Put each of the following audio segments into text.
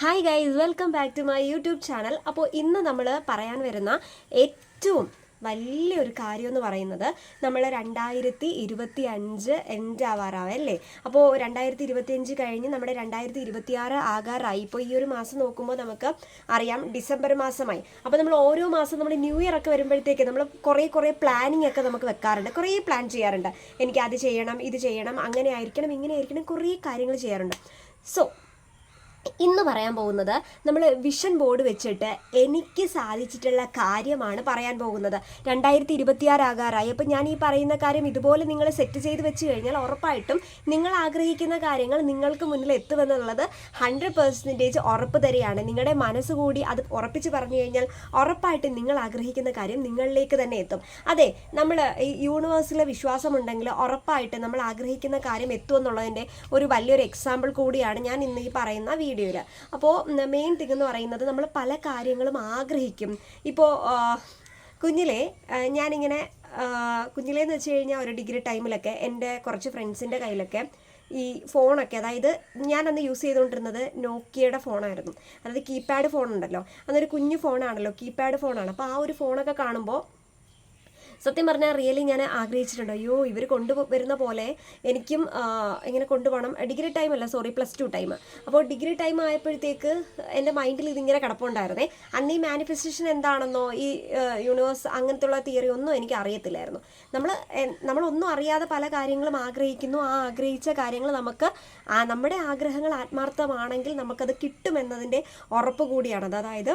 Hi guys welcome back to my YouTube channel അപ്പോൾ ഇന്ന് നമ്മൾ പറയാൻ വരുന്ന ഏറ്റവും വലിയൊരു കാര്യം എന്ന് പറയുന്നത് നമ്മൾ രണ്ടായിരത്തി ഇരുപത്തി അഞ്ച് എൻഡ് ആവാറാവല്ലേ അപ്പോൾ രണ്ടായിരത്തി ഇരുപത്തി അഞ്ച് കഴിഞ്ഞ് നമ്മുടെ രണ്ടായിരത്തി ഇരുപത്തി ആറ് ആകാറായി. ഇപ്പോൾ ഈ ഒരു മാസം നോക്കുമ്പോൾ നമുക്ക് അറിയാം ഡിസംബർ മാസമായി. അപ്പോൾ നമ്മൾ ഓരോ മാസം നമ്മൾ ന്യൂ ഇയർ ഒക്കെ വരുമ്പോഴത്തേക്ക് നമ്മൾ കുറേ കുറേ പ്ലാനിങ് ഒക്കെ നമുക്ക് വെക്കാറുണ്ട്. കുറേ പ്ലാൻ ചെയ്യാറുണ്ട്. എനിക്ക് അത് ചെയ്യണം ഇത് ചെയ്യണം അങ്ങനെ ആയിരിക്കണം ഇങ്ങനെ ആയിരിക്കണം കുറേ കാര്യങ്ങൾ ചെയ്യാറുണ്ട്. സോ ഇന്ന് പറയാൻ പോകുന്നത് നമ്മൾ വിഷൻ ബോർഡ് വെച്ചിട്ട് എനിക്ക് സാധിച്ചിട്ടുള്ള കാര്യമാണ് പറയാൻ പോകുന്നത്. രണ്ടായിരത്തി ഇരുപത്തിയാറ് ആകാറായി അപ്പം ഞാൻ ഈ പറയുന്ന കാര്യം ഇതുപോലെ നിങ്ങൾ സെറ്റ് ചെയ്ത് വെച്ച് കഴിഞ്ഞാൽ ഉറപ്പായിട്ടും നിങ്ങൾ ആഗ്രഹിക്കുന്ന കാര്യങ്ങൾ നിങ്ങൾക്ക് മുന്നിൽ എത്തുമെന്നുള്ളത് ഹൺഡ്രഡ് പെർസെന്റേജ് ഉറപ്പ് തരികയാണ്. നിങ്ങളുടെ മനസ്സുകൂടി അത് ഉറപ്പിച്ച് പറഞ്ഞു കഴിഞ്ഞാൽ ഉറപ്പായിട്ടും നിങ്ങൾ ആഗ്രഹിക്കുന്ന കാര്യം നിങ്ങളിലേക്ക് തന്നെ എത്തും. അതെ നമ്മൾ ഈ യൂണിവേഴ്സിലെ വിശ്വാസമുണ്ടെങ്കിൽ ഉറപ്പായിട്ട് നമ്മൾ ആഗ്രഹിക്കുന്ന കാര്യം എത്തുമെന്നുള്ളതിന്റെ ഒരു വലിയൊരു എക്സാമ്പിൾ കൂടിയാണ് ഞാൻ ഇന്ന് ഈ പറയുന്ന വീഡിയോയിൽ അപ്പോൾ മെയിൻ തിങ് എന്ന് പറയുന്നത് നമ്മൾ പല കാര്യങ്ങളും ആഗ്രഹിക്കും. ഇപ്പോൾ കുഞ്ഞിലെ ഞാനിങ്ങനെ കുഞ്ഞിലേന്ന് വെച്ച് കഴിഞ്ഞാൽ ഒരു ഡിഗ്രി ടൈമിലൊക്കെ എന്റെ കുറച്ച് ഫ്രണ്ട്സിന്റെ കയ്യിലൊക്കെ ഈ ഫോണൊക്കെ അതായത് ഞാൻ അന്ന് യൂസ് ചെയ്തുകൊണ്ടിരുന്നത് നോക്കിയയുടെ ഫോണായിരുന്നു. അതായത് കീപാഡ് ഫോൺ ഉണ്ടല്ലോ. അതൊരു കുഞ്ഞു ഫോണാണല്ലോ കീപാഡ് ഫോണാണ് അപ്പോൾ ആ ഒരു ഫോണൊക്കെ കാണുമ്പോൾ സത്യം പറഞ്ഞാൽ റിയലി ഞാൻ ആഗ്രഹിച്ചിട്ടുണ്ട്. അയ്യോ ഇവർ കൊണ്ടുവരുന്ന പോലെ എനിക്കും ഇങ്ങനെ കൊണ്ടുപോകണം. ഡിഗ്രി ടൈം അല്ല സോറി പ്ലസ് ടു ടൈം അപ്പോൾ ഡിഗ്രി ടൈം ആയപ്പോഴത്തേക്ക് എന്റെ മൈൻഡിൽ ഇതിങ്ങനെ കിടപ്പുണ്ടായിരുന്നേ. അന്ന് ഈ മാനിഫെസ്റ്റേഷൻ എന്താണെന്നോ ഈ യൂണിവേഴ്സ് അങ്ങനത്തുള്ള തിയറി ഒന്നും എനിക്ക് അറിയത്തില്ലായിരുന്നു. നമ്മൾ നമ്മളൊന്നും അറിയാതെ പല കാര്യങ്ങളും ആഗ്രഹിക്കുന്നു. ആ ആഗ്രഹിച്ച കാര്യങ്ങൾ നമുക്ക് നമ്മുടെ ആഗ്രഹങ്ങൾ ആത്മാർത്ഥമാണെങ്കിൽ നമുക്കത് കിട്ടുമെന്നതിന്റെ ഉറപ്പ് കൂടിയാണത് അതായത്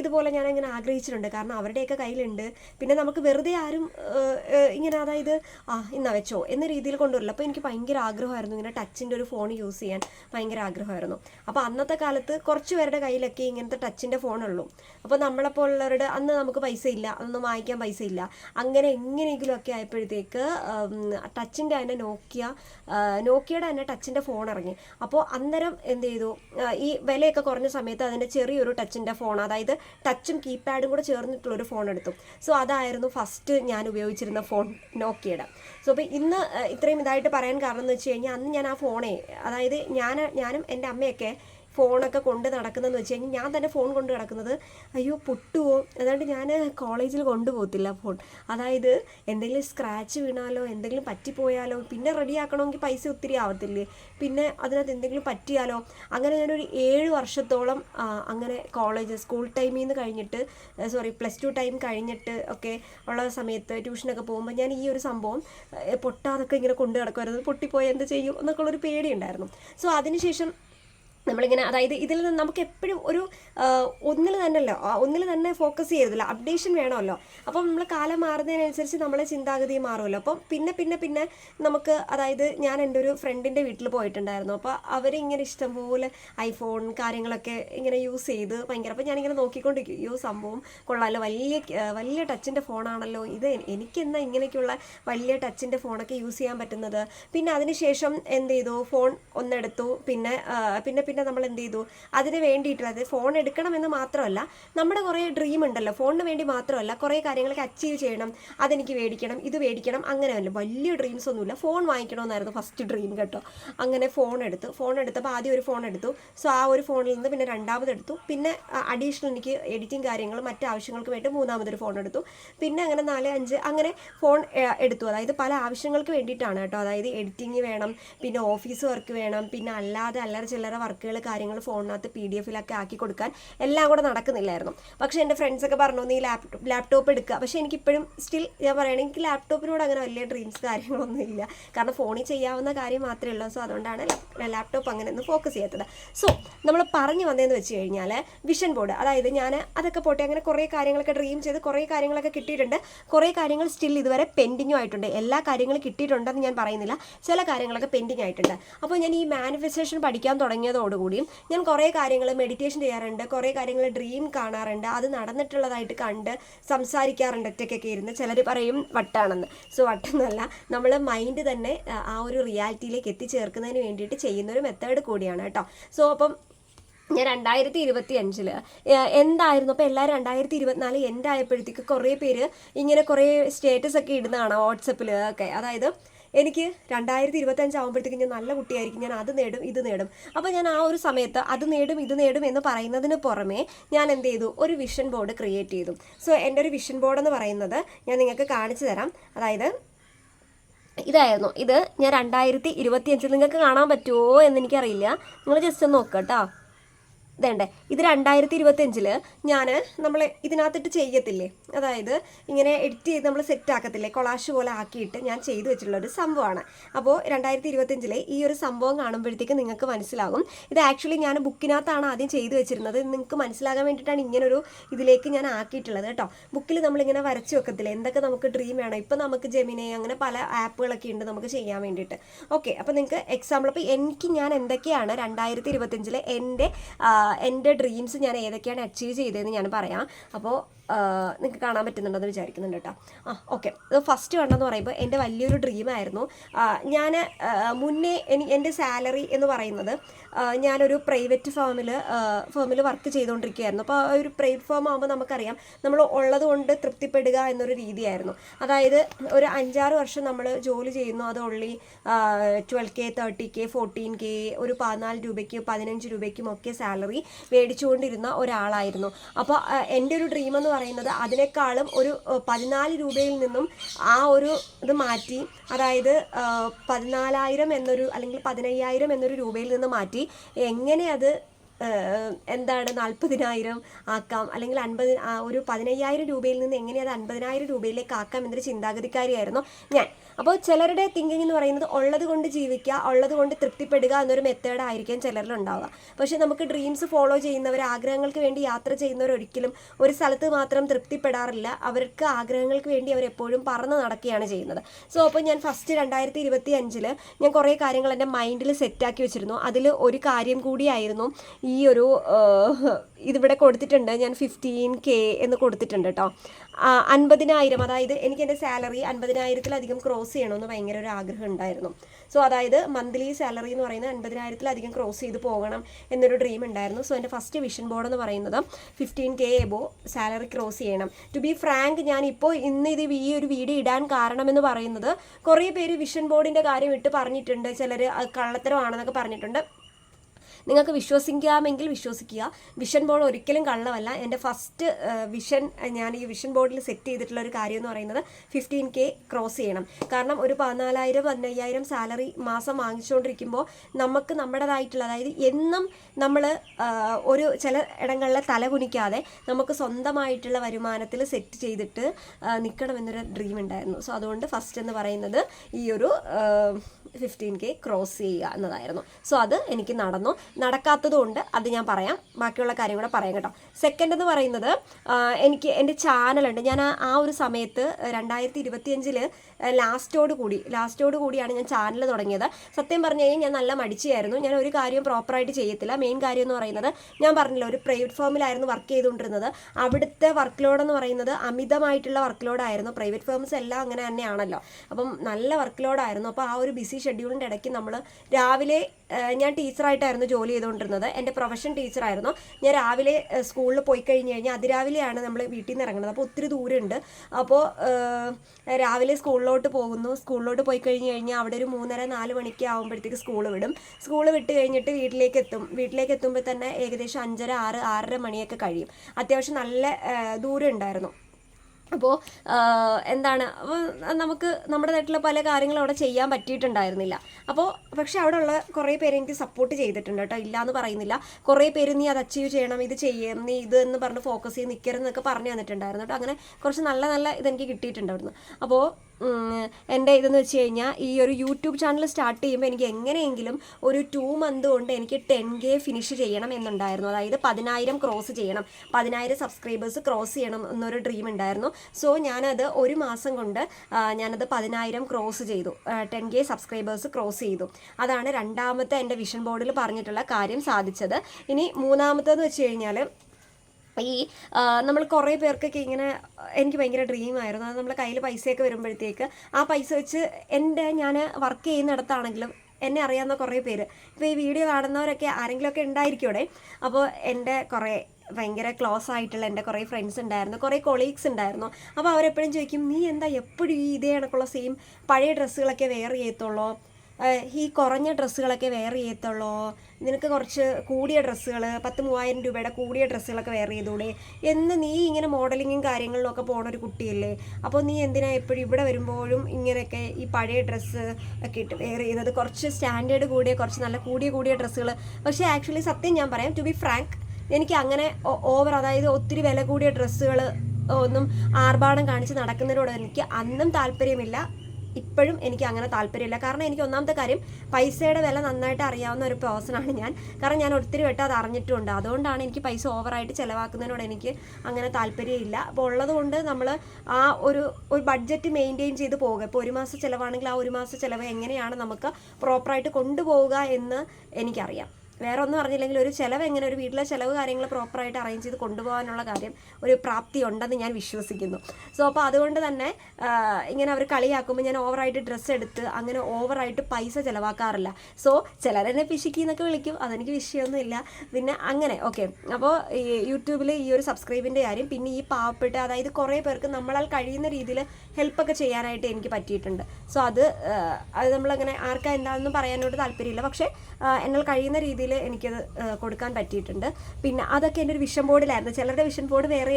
ഇതുപോലെ ഞാൻ ഇങ്ങനെ ആഗ്രഹിച്ചിട്ടുണ്ട്. കാരണം അവരുടെയൊക്കെ കയ്യിലുണ്ട്. പിന്നെ നമുക്ക് വെറുതെ ആരും ആ, ആ, ഇങ്ങനെ അതായത് ആ ഇന്നാ വെച്ചോ എന്ന രീതിയിൽ കൊണ്ടുവരില്ല. അപ്പോൾ എനിക്ക് ഭയങ്കര ആഗ്രഹമായിരുന്നു ഇങ്ങനെ ടച്ചിന്റെ ഒരു ഫോൺ യൂസ് ചെയ്യാൻ ഭയങ്കര ആഗ്രഹമായിരുന്നു. അപ്പോൾ അന്നത്തെ കാലത്ത് കുറച്ച് പേരുടെ കയ്യിലൊക്കെ ഇങ്ങനത്തെ ടച്ചിന്റെ ഫോണുള്ളൂ. അപ്പോൾ നമ്മളെപ്പോലുള്ളവരുടെ അന്ന് നമുക്ക് പൈസ ഇല്ല അതൊന്നും വാങ്ങിക്കാൻ പൈസ ഇല്ല. അങ്ങനെ എങ്ങനെയെങ്കിലുമൊക്കെ ആയപ്പോഴത്തേക്ക് ടച്ചിന്റെ തന്നെ നോക്കിയ നോക്കിയുടെ തന്നെ ടച്ചിന്റെ ഫോൺ ഇറങ്ങി. അപ്പോൾ അന്നേരം എന്ത് ചെയ്തു? ഈ വിലയൊക്കെ കുറഞ്ഞ സമയത്ത് അതിന്റെ ചെറിയൊരു ടച്ചിന്റെ ഫോൺ അതായത് ടച്ചും കീപാഡും കൂടെ ചേർന്നിട്ടുള്ളൊരു ഫോൺ എടുത്തു. സോ അതായിരുന്നു ഫസ്റ്റ് ഞാൻ ഉപയോഗിച്ചിരുന്ന ഫോൺ നോക്കിയുടെ സോ അപ്പോൾ ഇന്ന് ഇത്രയും ഇതായിട്ട് പറയാൻ കാരണം എന്ന് വെച്ച് കഴിഞ്ഞാൽ അന്ന് ഞാൻ ആ ഫോണേ അതായത് ഞാൻ ഞാനും എന്റെ അമ്മയൊക്കെ ഫോണൊക്കെ കൊണ്ട് നടക്കുന്നതെന്ന് വെച്ച് കഴിഞ്ഞാൽ ഞാൻ തന്നെ ഫോൺ കൊണ്ട് നടക്കുന്നത് അയ്യോ പൊട്ടുവോ? അതുകൊണ്ട് ഞാൻ കോളേജിൽ കൊണ്ടുപോകത്തില്ല ഫോൺ. അതായത് എന്തെങ്കിലും സ്ക്രാച്ച് വീണാലോ എന്തെങ്കിലും പറ്റിപ്പോയാലോ പിന്നെ റെഡിയാക്കണമെങ്കിൽ പൈസ ഒത്തിരി ആവത്തില്ലേ? പിന്നെ അതിനകത്ത് എന്തെങ്കിലും പറ്റിയാലോ? അങ്ങനെ ഞാനൊരു ഏഴ് വർഷത്തോളം അങ്ങനെ കോളേജ് സ്കൂൾ ടൈമിൽ നിന്ന് കഴിഞ്ഞിട്ട് സോറി പ്ലസ് ടു ടൈം കഴിഞ്ഞിട്ട് ഒക്കെ ഉള്ള സമയത്ത് ട്യൂഷനൊക്കെ പോകുമ്പോൾ ഞാൻ ഈ ഒരു സംഭവം പൊട്ടാതൊക്കെ ഇങ്ങനെ കൊണ്ടു നടക്കുമായിരുന്നു പൊട്ടിപ്പോയാൽ എന്ത് ചെയ്യും? എന്നൊക്കെ ഉള്ളൊരു പേടിയുണ്ടായിരുന്നു സോ അതിനുശേഷം നമ്മളിങ്ങനെ അതായത് ഇതിൽ നിന്ന് നമുക്ക് എപ്പോഴും ഒരു ഒന്നിൽ തന്നെയല്ലോ ഒന്നിൽ തന്നെ ഫോക്കസ് ചെയ്യരുതല്ലോ അപ്ഡേഷൻ വേണമല്ലോ. അപ്പം നമ്മൾ കാലം മാറുന്നതിനനുസരിച്ച് നമ്മളെ ചിന്താഗതി മാറുമല്ലോ. അപ്പം പിന്നെ പിന്നെ പിന്നെ നമുക്ക് അതായത് ഞാൻ എന്റെ ഒരു ഫ്രണ്ടിന്റെ വീട്ടിൽ പോയിട്ടുണ്ടായിരുന്നു. അപ്പോൾ അവരിങ്ങനെ ഇഷ്ടംപോലെ ഐഫോൺ കാര്യങ്ങളൊക്കെ ഇങ്ങനെ യൂസ് ചെയ്ത് ഭയങ്കര അപ്പോൾ ഞാനിങ്ങനെ നോക്കിക്കൊണ്ടിരിക്കും. ഈ സംഭവം കൊള്ളാമല്ലോ വലിയ വലിയ ടച്ചിന്റെ ഫോണാണല്ലോ ഇത് എനിക്കെന്നാ ഇങ്ങനെയൊക്കെയുള്ള വലിയ ടച്ചിന്റെ ഫോണൊക്കെ യൂസ് ചെയ്യാൻ പറ്റുന്നത്. പിന്നെ അതിനുശേഷം എന്ത് ചെയ്തു? ഫോൺ ഒന്നെടുത്തു പിന്നെ പിന്നെ പിന്നെ നമ്മൾ എന്ത് ചെയ്തു? അതിന് വേണ്ടിയിട്ടുള്ള അത് ഫോൺ എടുക്കണമെന്ന് മാത്രമല്ല നമ്മുടെ കുറേ ഡ്രീം ഉണ്ടല്ലോ. ഫോണിന് വേണ്ടി മാത്രമല്ല കുറേ കാര്യങ്ങളൊക്കെ അച്ചീവ് ചെയ്യണം. അതെനിക്ക് മേടിക്കണം ഇത് മേടിക്കണം അങ്ങനെയല്ല വലിയ ഡ്രീംസ് ഒന്നുമില്ല. ഫോൺ വാങ്ങിക്കണമെന്നായിരുന്നു ഫസ്റ്റ് ഡ്രീം കേട്ടോ. അങ്ങനെ ഫോൺ എടുത്തു. ഫോൺ എടുത്തപ്പോൾ ആദ്യം ഒരു ഫോൺ എടുത്തു. സോ ആ ഒരു ഫോണിൽ നിന്ന് പിന്നെ രണ്ടാമത് എടുത്തു. പിന്നെ അഡീഷണൽ എനിക്ക് എഡിറ്റിംഗ് കാര്യങ്ങളും മറ്റ് ആവശ്യങ്ങൾക്ക് വേണ്ടി മൂന്നാമതൊരു ഫോൺ എടുത്തു. പിന്നെ അങ്ങനെ നാല് അഞ്ച് അങ്ങനെ ഫോൺ എടുത്തു. അതായത് പല ആവശ്യങ്ങൾക്ക് വേണ്ടിയിട്ടാണ് കേട്ടോ. അതായത് എഡിറ്റിംഗ് വേണം പിന്നെ ഓഫീസ് വർക്ക് വേണം പിന്നെ അല്ലാതെ അല്ലറ ചില്ലറ വർക്കുകൾ കാര്യങ്ങൾ ഫോണിനകത്ത് പി ഡി എഫിലൊക്കെ ആക്കി കൊടുക്കാൻ എല്ലാം കൂടെ നടക്കുന്നില്ലായിരുന്നു. പക്ഷേ എന്റെ ഫ്രണ്ട്സൊക്കെ പറഞ്ഞു നീ ലാപ്ടോപ്പ് ലാപ്ടോപ്പ് എടുക്കുക പക്ഷേ എനിക്കിപ്പോഴും സ്റ്റിൽ ഞാൻ പറയുകയാണെങ്കിൽ എനിക്ക് ലാപ്ടോപ്പിനോട് അങ്ങനെ വലിയ ഡ്രീംസ് കാര്യങ്ങളൊന്നും ഇല്ല. കാരണം ഫോണിൽ ചെയ്യാവുന്ന കാര്യം മാത്രമേ ഉള്ളൂ. സോ അതുകൊണ്ടാണ് ലാപ്ടോപ്പ് അങ്ങനെ ഒന്നും ഫോക്കസ് ചെയ്യാത്തത്. സോ നമ്മൾ പറഞ്ഞു വന്നതെന്ന് വെച്ച് കഴിഞ്ഞാൽ വിഷൻ ബോർഡ് അതായത് ഞാൻ അതൊക്കെ പോട്ടെ അങ്ങനെ കുറേ കാര്യങ്ങളൊക്കെ ഡ്രീം ചെയ്ത് കുറേ കാര്യങ്ങളൊക്കെ കിട്ടിയിട്ടുണ്ട്. കുറേ കാര്യങ്ങൾ സ്റ്റിൽ ഇതുവരെ പെൻഡിങ്ങും ആയിട്ടുണ്ട്. എല്ലാ കാര്യങ്ങളും കിട്ടിയിട്ടുണ്ടെന്ന് ഞാൻ പറയുന്നില്ല. ചില കാര്യങ്ങളൊക്കെ പെൻഡിങ് ആയിട്ടുണ്ട്. അപ്പോൾ ഞാൻ ഈ മാനിഫെസ്റ്റേഷൻ പഠിക്കാൻ തുടങ്ങിയതോടുകൂടിയും ഞാൻ കുറേ കാര്യങ്ങൾ മെഡിറ്റേഷൻ ചെയ്യാറുണ്ട് കുറേ കാര്യങ്ങൾ ഡ്രീം കാണാറുണ്ട് അത് നടന്നിട്ടുള്ളതായിട്ട് കണ്ട് സംസാരിക്കാറുണ്ട് ഒറ്റയ്ക്കൊക്കെ ഇരുന്ന്. ചിലർ പറയും വട്ടാണെന്ന്. സോ വട്ടെന്നല്ല നമ്മൾ മൈൻഡ് തന്നെ ആ, ഒരു റിയാലിറ്റിയിലേക്ക് എത്തിച്ചേർക്കുന്നതിന് വേണ്ടിയിട്ട് ചെയ്യുന്ന ഒരു മെത്തേഡ് കൂടിയാണ് കേട്ടോ. സോ അപ്പം ഞാൻ രണ്ടായിരത്തി ഇരുപത്തി അഞ്ചിൽ എന്തായിരുന്നു? അപ്പോൾ എല്ലാവരും രണ്ടായിരത്തി ഇരുപത്തിനാല് എന്റെ ആയപ്പോഴത്തേക്ക് കുറേ പേര് ഇങ്ങനെ കുറേ സ്റ്റേറ്റസ് ഒക്കെ ഇടുന്നതാണ് വാട്സപ്പിൽ ഒക്കെ. അതായത് എനിക്ക് രണ്ടായിരത്തി ഇരുപത്തഞ്ച് ആകുമ്പോഴത്തേക്കും ഞാൻ നല്ല കുട്ടിയായിരിക്കും. ഞാൻ അത് നേടും ഇത് നേടും. അപ്പോൾ ഞാൻ ആ ഒരു സമയത്ത് അത് നേടും ഇത് നേടും എന്ന് പറയുന്നതിന് പുറമെ ഞാൻ എന്ത് ചെയ്തു? ഒരു വിഷൻ ബോർഡ് ക്രിയേറ്റ് ചെയ്തു. സോ എന്റെ ഒരു വിഷൻ ബോർഡ് എന്ന് പറയുന്നത് ഞാൻ നിങ്ങൾക്ക് കാണിച്ചു തരാം. അതായത് ഇതായിരുന്നു. ഇത് ഞാൻ രണ്ടായിരത്തി ഇരുപത്തിയഞ്ചിൽ നിങ്ങൾക്ക് കാണാൻ പറ്റുമോ എന്ന് എനിക്കറിയില്ല. നിങ്ങൾ ജസ്റ്റ് ഒന്ന് നോക്കുക കേട്ടോ. ഇതേണ്ടേ. ഇത് രണ്ടായിരത്തി ഇരുപത്തഞ്ചിൽ ഞാൻ നമ്മൾ ഇതിനകത്തിട്ട് ചെയ്യത്തില്ലേ? അതായത് ഇങ്ങനെ എഡിറ്റ് ചെയ്ത് നമ്മൾ സെറ്റ് ആക്കത്തില്ലേ? കൊളാഷ് പോലെ ആക്കിയിട്ട് ഞാൻ ചെയ്തു വെച്ചിട്ടുള്ള ഒരു സംഭവമാണ്. അപ്പോൾ രണ്ടായിരത്തി ഇരുപത്തഞ്ചിലെ ഈ ഒരു സംഭവം കാണുമ്പോഴത്തേക്ക് നിങ്ങൾക്ക് മനസ്സിലാകും. ഇത് ആക്ച്വലി ഞാൻ ബുക്കിനകത്താണ് ആദ്യം ചെയ്തു വെച്ചിരുന്നത്. നിങ്ങൾക്ക് മനസ്സിലാകാൻ വേണ്ടിയിട്ടാണ് ഇങ്ങനൊരു ഇതിലേക്ക് ഞാൻ ആക്കിയിട്ടുള്ളത് കേട്ടോ. ബുക്കിൽ നമ്മളിങ്ങനെ വരച്ച് വെക്കത്തില്ലേ? എന്തൊക്കെ നമുക്ക് ഡ്രീം വേണം? ഇപ്പം നമുക്ക് ജെമിനെ അങ്ങനെ പല ആപ്പുകളൊക്കെ ഉണ്ട് നമുക്ക് ചെയ്യാൻ വേണ്ടിയിട്ട്. ഓക്കെ അപ്പോൾ നിങ്ങൾക്ക് എക്സാമ്പിൾ അപ്പോൾ എനിക്ക് ഞാൻ എന്തൊക്കെയാണ് രണ്ടായിരത്തി ഇരുപത്തഞ്ചിലെ എന്റെ എന്റെ ഡ്രീംസ് ഞാൻ ഏതൊക്കെയാണ് അച്ചീവ് ചെയ്തതെന്ന് ഞാൻ പറയാം. അപ്പോൾ നിങ്ങൾക്ക് കാണാൻ പറ്റുന്നുണ്ടെന്ന് വിചാരിക്കുന്നുണ്ട് കേട്ടോ. ആ ഓക്കെ ഇത് ഫസ്റ്റ് വേണ്ടെന്ന് പറയുമ്പോൾ എന്റെ വലിയൊരു ഡ്രീമായിരുന്നു ഞാൻ മുന്നേ എനി എന്റെ സാലറി എന്ന് പറയുന്നത് ഞാനൊരു പ്രൈവറ്റ് ഫേമിൽ ഫേമിൽ വർക്ക് ചെയ്തുകൊണ്ടിരിക്കുകയായിരുന്നു അപ്പോൾ ഒരു പ്രൈവറ്റ് ഫേം ആകുമ്പോൾ നമുക്കറിയാം നമ്മൾ ഉള്ളത് കൊണ്ട് തൃപ്തിപ്പെടുക എന്നൊരു രീതിയായിരുന്നു. അതായത് ഒരു അഞ്ചാറ് വർഷം നമ്മൾ ജോലി ചെയ്യുന്നു. അത് ഉള്ളി twelve K thirty K fourteen K ഒരു പതിനാല് രൂപയ്ക്ക് പതിനഞ്ച് രൂപയ്ക്കും ഒക്കെ സാലറി മേടിച്ചുകൊണ്ടിരുന്ന ഒരാളായിരുന്നു. അപ്പോൾ എന്റെ ഒരു ഡ്രീം എന്ന് പറയുന്നത് അതിനേക്കാളും ഒരു പതിനാല് രൂപയിൽ നിന്നും ആ ഒരു ഇത് മാറ്റി അതായത് പതിനാലായിരം എന്നൊരു അല്ലെങ്കിൽ പതിനയ്യായിരം എന്നൊരു രൂപയിൽ നിന്ന് മാറ്റി എങ്ങനെ അത് എന്താണ് നാൽപ്പതിനായിരം ആക്കാം? അല്ലെങ്കിൽ അൻപത് ഒരു പതിനയ്യായിരം രൂപയിൽ നിന്ന് എങ്ങനെ അത് അൻപതിനായിരം രൂപയിലേക്ക് ആക്കാം എന്നൊരു ചിന്താഗതിക്കാരിയായിരുന്നു ഞാൻ. അപ്പോൾ ചിലരുടെ തിങ്കിങ് എന്ന് പറയുന്നത് ഉള്ളത് കൊണ്ട് ജീവിക്കുക ഉള്ളത് കൊണ്ട് തൃപ്തിപ്പെടുക എന്നൊരു മെത്തേഡ് ആയിരിക്കും ചിലരിൽ പക്ഷേ നമുക്ക് ഡ്രീംസ് ഫോളോ ചെയ്യുന്നവർ ആഗ്രഹങ്ങൾക്ക് വേണ്ടി യാത്ര ചെയ്യുന്നവർ ഒരിക്കലും ഒരു സ്ഥലത്ത് മാത്രം തൃപ്തിപ്പെടാറില്ല. അവർക്ക് ആഗ്രഹങ്ങൾക്ക് വേണ്ടി അവർ എപ്പോഴും പറന്ന് നടക്കുകയാണ് ചെയ്യുന്നത്. സോ അപ്പോൾ ഞാൻ ഫസ്റ്റ് രണ്ടായിരത്തി ഇരുപത്തി അഞ്ചിൽ ഞാൻ കുറേ കാര്യങ്ങൾ എന്റെ മൈൻഡിൽ സെറ്റാക്കി വെച്ചിരുന്നു. അതിൽ ഒരു കാര്യം കൂടിയായിരുന്നു ഒരു ആഹ്, ഇതിവിടെ കൊടുത്തിട്ടുണ്ട്. ഞാൻ ഫിഫ്റ്റീൻ കെ എന്ന് കൊടുത്തിട്ടുണ്ട് കേട്ടോ അൻപതിനായിരം അതായത് എനിക്ക് എന്റെ സാലറി അൻപതിനായിരത്തിലധികം ക്രോസ് ചെയ്യണമെന്ന് ഭയങ്കര ഒരു ആഗ്രഹം ഉണ്ടായിരുന്നു. സോ അതായത് മന്ത്ലി സാലറി എന്ന് പറയുന്നത് അൻപതിനായിരത്തിലധികം ക്രോസ് ചെയ്ത് പോകണം എന്നൊരു ഡ്രീം ഉണ്ടായിരുന്നു. സോ എന്റെ ഫസ്റ്റ് വിഷൻ ബോർഡ് എന്ന് പറയുന്നത് fifteen K above salary cross ചെയ്യണം. ടു ബി ഫ്രാങ്ക് ഞാൻ ഇപ്പോൾ ഇന്ന് ഇത് ഈ ഒരു വീഡിയോ ഇടാൻ കാരണമെന്ന് പറയുന്നത് കുറേ പേര് വിഷൻ ബോർഡിന്റെ കാര്യം ഇട്ട് പറഞ്ഞിട്ടുണ്ട്. ചിലർ കള്ളത്തരമാണെന്നൊക്കെ പറഞ്ഞിട്ടുണ്ട്. നിങ്ങൾക്ക് വിശ്വസിക്കാമെങ്കിൽ വിശ്വസിക്കുക. വിഷൻ ബോർഡ് ഒരിക്കലും കള്ളമല്ല. എന്റെ ഫസ്റ്റ് വിഷൻ ഞാൻ ഈ വിഷൻ ബോർഡിൽ സെറ്റ് ചെയ്തിട്ടുള്ള ഒരു കാര്യം എന്ന് പറയുന്നത് ഫിഫ്റ്റീൻ കെ ക്രോസ് ചെയ്യണം. കാരണം ഒരു പതിനാലായിരം പതിനയ്യായിരം സാലറി മാസം വാങ്ങിച്ചുകൊണ്ടിരിക്കുമ്പോൾ നമുക്ക് നമ്മുടേതായിട്ടുള്ള അതായത് എന്നും നമ്മൾ ഒരു ചില ഇടങ്ങളിൽ തല കുനിക്കാതെ നമുക്ക് സ്വന്തമായിട്ടുള്ള വരുമാനത്തിൽ സെറ്റ് ചെയ്തിട്ട് നിൽക്കണമെന്നൊരു ഡ്രീം ഉണ്ടായിരുന്നു. സോ അതുകൊണ്ട് ഫസ്റ്റ് എന്ന് പറയുന്നത് ഈ ഒരു ഫിഫ്റ്റീൻ കെ ക്രോസ് ചെയ്യുക എന്നതായിരുന്നു. സോ അത് എനിക്ക് നടന്നു. നടക്കാത്തത് കൊണ്ട് അത് ഞാൻ പറയാം. ബാക്കിയുള്ള കാര്യം കൂടെ പറയാം കേട്ടോ. സെക്കൻഡ് എന്ന് പറയുന്നത് എനിക്ക് എന്റെ ചാനലുണ്ട് ഞാൻ ആ- ഒരു സമയത്ത് രണ്ടായിരത്തി ഇരുപത്തിയഞ്ചിൽ ലാസ്റ്റോട് കൂടി ലാസ്റ്റോട് കൂടിയാണ് ഞാൻ ചാനൽ തുടങ്ങിയത്. സത്യം പറഞ്ഞു കഴിഞ്ഞാൽ ഞാൻ നല്ല മടിച്ചായിരുന്നു ഞാൻ ഒരു കാര്യം പ്രോപ്പറായിട്ട് ചെയ്യത്തില്ല. മെയിൻ കാര്യം എന്ന് പറയുന്നത് ഞാൻ പറഞ്ഞില്ല ഒരു പ്രൈവറ്റ് ഫേമിലായിരുന്നു വർക്ക് ചെയ്തുകൊണ്ടിരുന്നത്. അവിടുത്തെ വർക്ക് ലോഡ് എന്ന് പറയുന്നത് അമിതമായിട്ടുള്ള വർക്ക് ലോഡായിരുന്നു പ്രൈവറ്റ് ഫേംസ് എല്ലാം അങ്ങനെ തന്നെയാണല്ലോ. അപ്പം നല്ല വർക്ക് ലോഡായിരുന്നു അപ്പോൾ ആ ഒരു ബിസി ഷെഡ്യൂളിന്റെ ഇടയ്ക്ക് നമ്മൾ രാവിലെ ഞാൻ ടീച്ചറായിട്ടായിരുന്നു ജോലി ചെയ്തുകൊണ്ടിരുന്നത്. എന്റെ പ്രൊഫഷൻ ടീച്ചറായിരുന്നു. ഞാൻ രാവിലെ സ്കൂളിൽ പോയി കഴിഞ്ഞ് കഴിഞ്ഞാൽ അതിരാവിലെയാണ് നമ്മൾ വീട്ടിൽ നിന്ന് ഇറങ്ങുന്നത്. അപ്പോൾ ഒത്തിരി ദൂരമുണ്ട്. അപ്പോൾ രാവിലെ സ്കൂളിലോട്ട് പോകുന്നു. സ്കൂളിലോട്ട് പോയി കഴിഞ്ഞ് കഴിഞ്ഞാൽ അവിടെ ഒരു മൂന്നര നാല് മണിക്ക് ആകുമ്പോഴത്തേക്ക് സ്കൂൾ വിടും. സ്കൂൾ വിട്ട് കഴിഞ്ഞിട്ട് വീട്ടിലേക്ക് എത്തും. വീട്ടിലേക്ക് എത്തുമ്പോൾ തന്നെ ഏകദേശം അഞ്ചര ആറ് ആറര മണിയൊക്കെ കഴിയും. അത്യാവശ്യം നല്ല ദൂരം ഉണ്ടായിരുന്നു അപ്പോൾ എന്താണ് നമുക്ക് നമ്മുടെ നാട്ടിലെ പല കാര്യങ്ങളും അവിടെ ചെയ്യാൻ പറ്റിയിട്ടുണ്ടായിരുന്നില്ല. അപ്പോൾ പക്ഷെ അവിടെ ഉള്ള കുറേ പേര് എനിക്ക് സപ്പോർട്ട് ചെയ്തിട്ടുണ്ട് കേട്ടോ. ഇല്ല എന്ന് പറയുന്നില്ല. കുറേ പേര് നീ അത് അച്ചീവ് ചെയ്യണം ഇത് ചെയ്യണം നീ ഇത് എന്ന് പറഞ്ഞ് ഫോക്കസ് ചെയ്ത് നിൽക്കരുതെന്നൊക്കെ പറഞ്ഞു തന്നിട്ടുണ്ടായിരുന്നു കേട്ടോ. അങ്ങനെ കുറച്ച് നല്ല നല്ല ഇതെനിക്ക് കിട്ടിയിട്ടുണ്ട് അവിടുന്ന് അപ്പോൾ എന്റെ ഇതെന്ന് വെച്ച് കഴിഞ്ഞാൽ ഈ ഒരു യൂട്യൂബ് ചാനൽ സ്റ്റാർട്ട് ചെയ്യുമ്പോൾ എനിക്ക് എങ്ങനെയെങ്കിലും ഒരു ടു മന്ത് കൊണ്ട് എനിക്ക് ടെൻ കെ ഫിനിഷ് ചെയ്യണം എന്നുണ്ടായിരുന്നു. അതായത് പതിനായിരം ക്രോസ് ചെയ്യണം. പതിനായിരം സബ്സ്ക്രൈബേഴ്സ് ക്രോസ് ചെയ്യണം എന്നൊരു ഡ്രീം ഉണ്ടായിരുന്നു. സോ ഞാനത് ഒരു മാസം കൊണ്ട് ഞാനത് പതിനായിരം ക്രോസ് ചെയ്തു. ടെൻ കെ സബ്സ്ക്രൈബേഴ്സ് ക്രോസ് ചെയ്തു. അതാണ് രണ്ടാമത്തെ എന്റെ വിഷൻ ബോർഡിൽ പറഞ്ഞിട്ടുള്ള കാര്യം സാധിച്ചത്. ഇനി മൂന്നാമത്തേന്ന് വെച്ച് കഴിഞ്ഞാൽ ഈ നമ്മൾ കുറേ പേർക്കൊക്കെ ഇങ്ങനെ എനിക്ക് ഭയങ്കര ഡ്രീമായിരുന്നു അത് നമ്മുടെ കയ്യിൽ പൈസയൊക്കെ വരുമ്പോഴത്തേക്ക് ആ പൈസ വെച്ച് എന്റെ ഞാൻ വർക്ക് ചെയ്യുന്നിടത്താണെങ്കിലും എന്നെ അറിയാവുന്ന കുറേ പേര്. ഇപ്പോൾ ഈ വീഡിയോ കാണുന്നവരൊക്കെ ആരെങ്കിലുമൊക്കെ ഉണ്ടായിരിക്കൂടെ അപ്പോൾ എന്റെ കുറേ ഭയങ്കര ക്ലോസ് ആയിട്ടുള്ള എന്റെ കുറേ ഫ്രണ്ട്സ് ഉണ്ടായിരുന്നു. കുറേ കൊളീഗ്സ് ഉണ്ടായിരുന്നു. അപ്പോൾ അവരെപ്പോഴും ചോദിക്കും നീ എന്താ എപ്പോഴും ഈ ഇതേ കണക്കുള്ള സെയിം പഴയ ഡ്രസ്സുകളൊക്കെ വെയർ ചെയ്യത്തുള്ളൂ? ഈ കുറഞ്ഞ ഡ്രസ്സുകളൊക്കെ വെയർ ചെയ്യത്തുള്ളോ. നിനക്ക് കുറച്ച് കൂടിയ ഡ്രസ്സുകൾ പത്ത് മൂവായിരം രൂപയുടെ കൂടിയ ഡ്രസ്സുകളൊക്കെ വെയർ ചെയ്തൂടെ. എന്ന് നീ ഇങ്ങനെ മോഡലിങ്ങും കാര്യങ്ങളിലും ഒക്കെ പോണ ഒരു കുട്ടിയല്ലേ? അപ്പോൾ നീ എന്തിനാ എപ്പോഴും ഇവിടെ വരുമ്പോഴും ഇങ്ങനെയൊക്കെ ഈ പഴയ ഡ്രസ്സ് ഒക്കെ ഇട്ട് വെയർ ചെയ്യുന്നത്? കുറച്ച് സ്റ്റാൻഡേർഡ് കൂടിയ കുറച്ച് നല്ല കൂടിയ കൂടിയ ഡ്രസ്സുകൾ പക്ഷേ ആക്ച്വലി സത്യം ഞാൻ പറയാം ടു ബി ഫ്രാങ്ക് എനിക്ക് അങ്ങനെ ഓവർ അതായത് ഒത്തിരി വില കൂടിയ ഡ്രസ്സുകൾ ഒന്നും ആർഭാടം കാണിച്ച് നടക്കുന്നതിനോട് എനിക്ക് അന്നും താല്പര്യമില്ല. ഇപ്പോഴും എനിക്ക് അങ്ങനെ താല്പര്യമില്ല. കാരണം എനിക്ക് ഒന്നാമത്തെ കാര്യം പൈസയുടെ വില നന്നായിട്ട് അറിയാവുന്ന ഒരു പേഴ്സണാണ് ഞാൻ. കാരണം ഞാൻ ഒത്തിരി വട്ടം അത് അറിഞ്ഞിട്ടുണ്ട്. അതുകൊണ്ടാണ് എനിക്ക് പൈസ ഓവറായിട്ട് ചിലവാക്കുന്നതിനോട് എനിക്ക് അങ്ങനെ താല്പര്യമില്ല. അപ്പോൾ ഉള്ളതുകൊണ്ട് നമ്മൾ ആ ഒരു ഒരു ബഡ്ജറ്റ് മെയിന്റെയിൻ ചെയ്ത് പോകുക ഇപ്പോൾ ഒരു മാസം ചിലവാണെങ്കിൽ ആ ഒരു മാസം ചിലവ് എങ്ങനെയാണ് നമുക്ക് പ്രോപ്പറായിട്ട് കൊണ്ടുപോവുക എന്ന് എനിക്കറിയാം. വേറെ ഒന്നും അറിഞ്ഞില്ലെങ്കിൽ ഒരു ചിലവ് എങ്ങനെ ഒരു വീട്ടിലെ ചിലവ് കാര്യങ്ങൾ പ്രോപ്പറായിട്ട് അറേഞ്ച് ചെയ്ത് കൊണ്ടുപോകാനുള്ള കാര്യം ഒരു പ്രാപ്തി ഉണ്ടെന്ന് ഞാൻ വിശ്വസിക്കുന്നു. സോ അപ്പോൾ അതുകൊണ്ട് തന്നെ ഇങ്ങനെ അവർ കളിയാക്കുമ്പോൾ ഞാൻ ഓവറായിട്ട് ഡ്രസ്സ് എടുത്ത് അങ്ങനെ ഓവറായിട്ട് പൈസ ചിലവാക്കാറില്ല. സോ ചിലരെന്നെ പിശുക്കി എന്നൊക്കെ വിളിക്കും. അതെനിക്ക് വിഷയമൊന്നുമില്ല. പിന്നെ അങ്ങനെ ഓക്കെ അപ്പോൾ യൂട്യൂബിൽ ഈ ഒരു സബ്സ്ക്രൈബിന്റെ കാര്യം പിന്നെ ഈ പാവപ്പെട്ട് അതായത് കുറേ പേർക്ക് നമ്മളാൽ കഴിയുന്ന രീതിയിൽ ഹെൽപ്പൊക്കെ ചെയ്യാനായിട്ട് എനിക്ക് പറ്റിയിട്ടുണ്ട്. സോ അത് അത് നമ്മളങ്ങനെ ആർക്കാ എന്താണെന്നും പറയാനോട് താല്പര്യമില്ല. പക്ഷേ എന്നാൽ കഴിയുന്ന രീതിയിൽ എനിക്കത് കൊടുക്കാൻ പറ്റിയിട്ടുണ്ട്. പിന്നെ അതൊക്കെ എന്റെ ഒരു വിഷൻ ബോർഡിലായിരുന്നു ചിലരുടെ വിഷൻ ബോർഡ് വേറെ